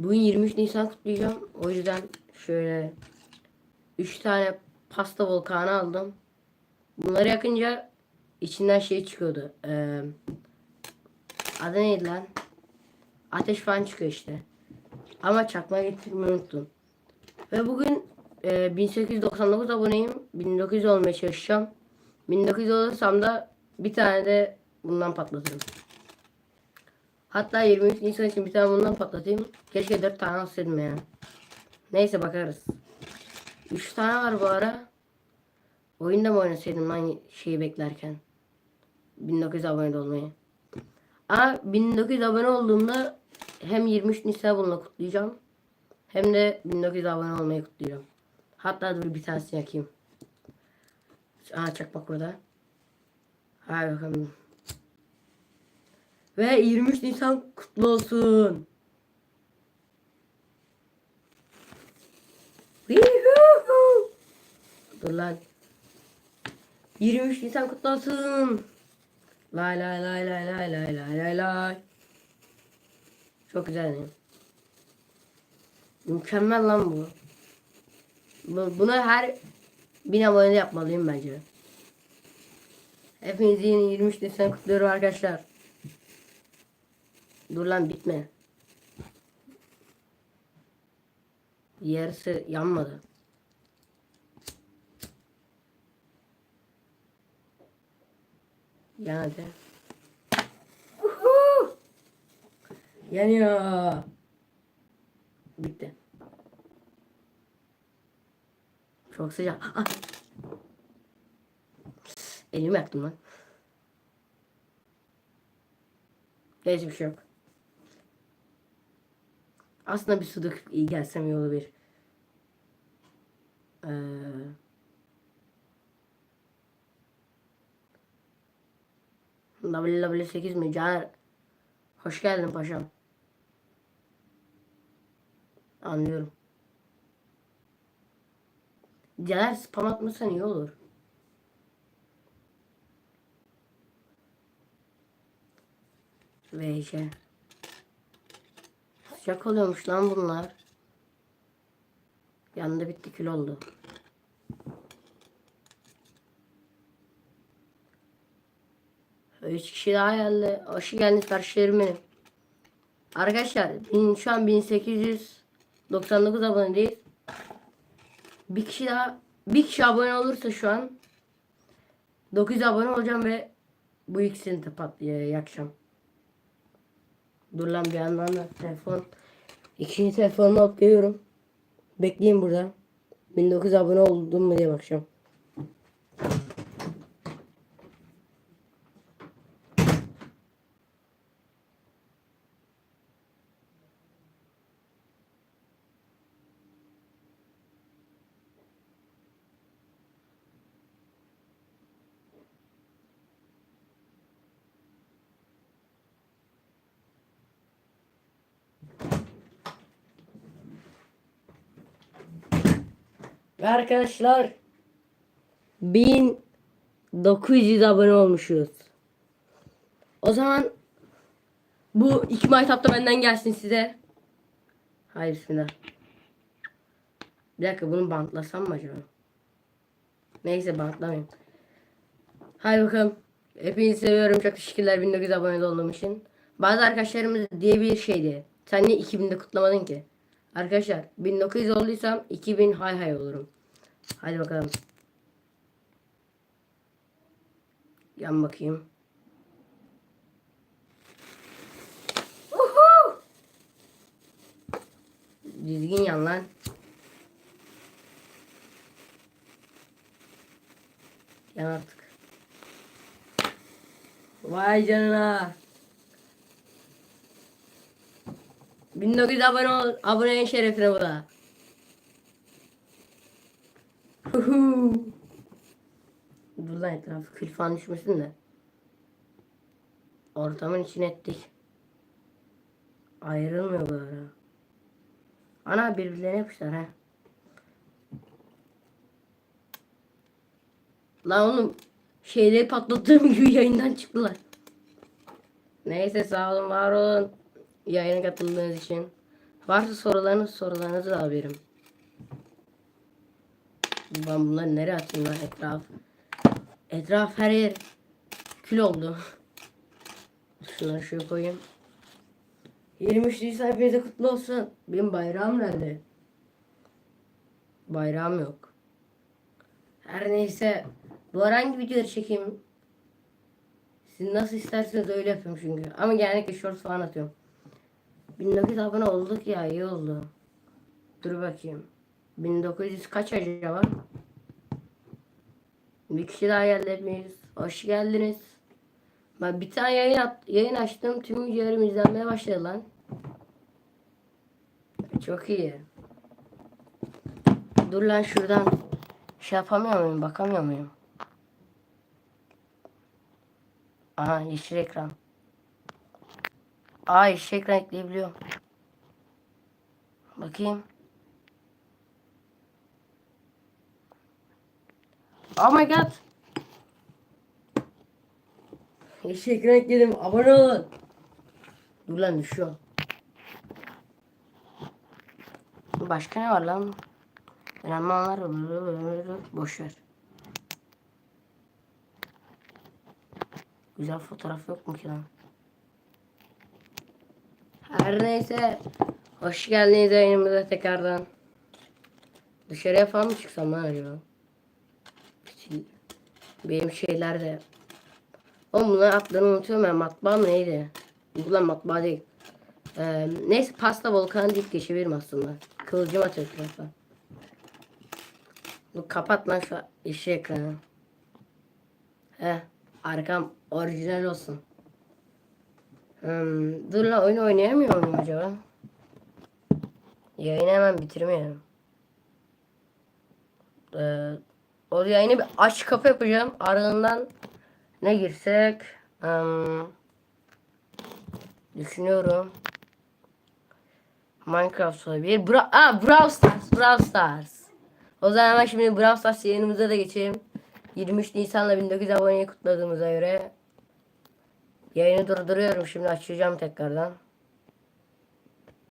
Bugün 23 Nisan kutlayacağım. O yüzden şöyle 3 tane pasta volkanı aldım. Bunları yakınca içinden şey çıkıyordu. Ee, adı neydi lan? Ateş falan çıkıyor işte. Ama çakma getirmeyi unuttum. Ve bugün e, 1899 aboneyim. 1900 olmaya çalışacağım. 1900 olursam da bir tane de bundan patlatırım. Hatta 23 Nisan için bir tane bundan patlatayım. Keşke 4 tane alsaydım ya. Neyse bakarız. 3 tane var bu ara. Oyunda mı oynasaydım lan şeyi beklerken. 1900 abone olmayı. Ama 1900 abone olduğumda hem 23 Nisan bununla kutlayacağım. Hem de 1900 abone olmayı kutlayacağım. Hatta dur bir tanesini yakayım. Aa çakmak burada. Hadi bakalım. Ve 23 Nisan kutlu olsun. Dur lan. 23 Nisan kutlu olsun. Lay lay lay lay lay lay lay lay lay. Çok güzel? Mükemmel lan bu bunu her bin abone yapmalıyım bence. Hepinizi yeni 23 Nisan kutluyorum arkadaşlar. Dur lan bitme. Yarısı yanmadı. Yan hadi. Yanıyor. Bitti. Çok sıcak. Ah! Elimi yaktım lan. Neyse bir şey yok. Aslında bir su döküp iyi gelsem iyi olabilir. Ee, WW8 mi? Caner. Hoş geldin paşam. Anlıyorum. Caner spam atmasan iyi olur. VC. Sıcak oluyormuş lan bunlar. Yanında bitti kül oldu. Üç kişi daha geldi. Hoş geldiniz kardeşlerim benim. Arkadaşlar bin, şu an 1899 abonedeyiz. Bir kişi daha bir kişi abone olursa şu an 900 abone olacağım ve bu ikisini de pat yakacağım. Dur lan bir yandan da telefon. İkinci telefonumu alıp geliyorum. Bekleyin burada. 1900 abone oldum mu diye bakacağım. Ve arkadaşlar 1900 abone olmuşuz. O zaman bu iki maytapta benden gelsin size. Hayır bismillah. Bir dakika bunu bantlasam mı acaba? Neyse bantlamayayım. Haydi bakalım. Hepinizi seviyorum. Çok teşekkürler 1900 abone olduğum için. Bazı arkadaşlarımız diye bir şeydi. Sen niye 2000'de kutlamadın ki? Arkadaşlar 1900 olduysam 2000 hay hay olurum. Hadi bakalım. Yan bakayım. Uhu! Düzgün yan lan. Yan artık. Vay canına. 1900 abone ol, abonenin şerefine bu da. Dur lan etrafı kül falan düşmesin de. Ortamın içine ettik. Ayrılmıyor bu. Ana birbirlerine yapmışlar ha. Lan oğlum şeyleri patlattığım gibi yayından çıktılar. Neyse sağ olun var olun. Yayına katıldığınız için. Varsa sorularınız sorularınızı da haberim. Ben bunları nereye atayım lan etraf? Etraf her yer kül oldu. Şunları şuraya koyayım. 23 Nisan hepinize kutlu olsun. Benim bayrağım nerede? Bayrağım yok. Her neyse. Bu ara hangi videoları çekeyim? Siz nasıl isterseniz öyle yapıyorum çünkü. Ama genellikle shorts falan atıyorum. 1900 abone olduk ya iyi oldu. Dur bakayım. 1900 kaç acaba? Bir kişi daha geldi hepiniz. Hoş geldiniz. Ben bir tane yayın, at, yayın açtım. Tüm videolarım izlenmeye başladı lan. Çok iyi. Dur lan şuradan şey yapamıyor muyum? Bakamıyor muyum? Aha yeşil ekran. Aa yeşil ekran ekleyebiliyorum. Bakayım. Oh my god. Yeşil ekran ekledim. Abone olun. Dur lan düşüyor. Başka ne var lan? Önemli olanlar boş ver. Güzel fotoğraf yok mu ki lan? Her neyse. Hoş geldiniz yayınımıza tekrardan. Dışarıya falan mı çıksam lan acaba? Benim şeyler de. Oğlum bunların adlarını unutuyorum ben. Matbaa mı neydi? Ulan matbaa değil. Ee, neyse pasta volkanı deyip geçebilirim aslında. Kılıcım atıyor tarafa. Bu kapat lan şu işi ekranı. He arkam orijinal olsun. Dur lan oyun oynayamıyor muyum acaba? Yayını hemen bitirmiyorum. Ee, o yayını bir aç kapı yapacağım. Ardından ne girsek? Hmm, düşünüyorum. Minecraft olabilir. Bra Aa, Brawl Stars. Brawl Stars. O zaman hemen şimdi Brawl Stars yayınımıza da geçelim. 23 Nisan'la 1900 aboneyi kutladığımıza göre yayını durduruyorum. Şimdi açacağım tekrardan.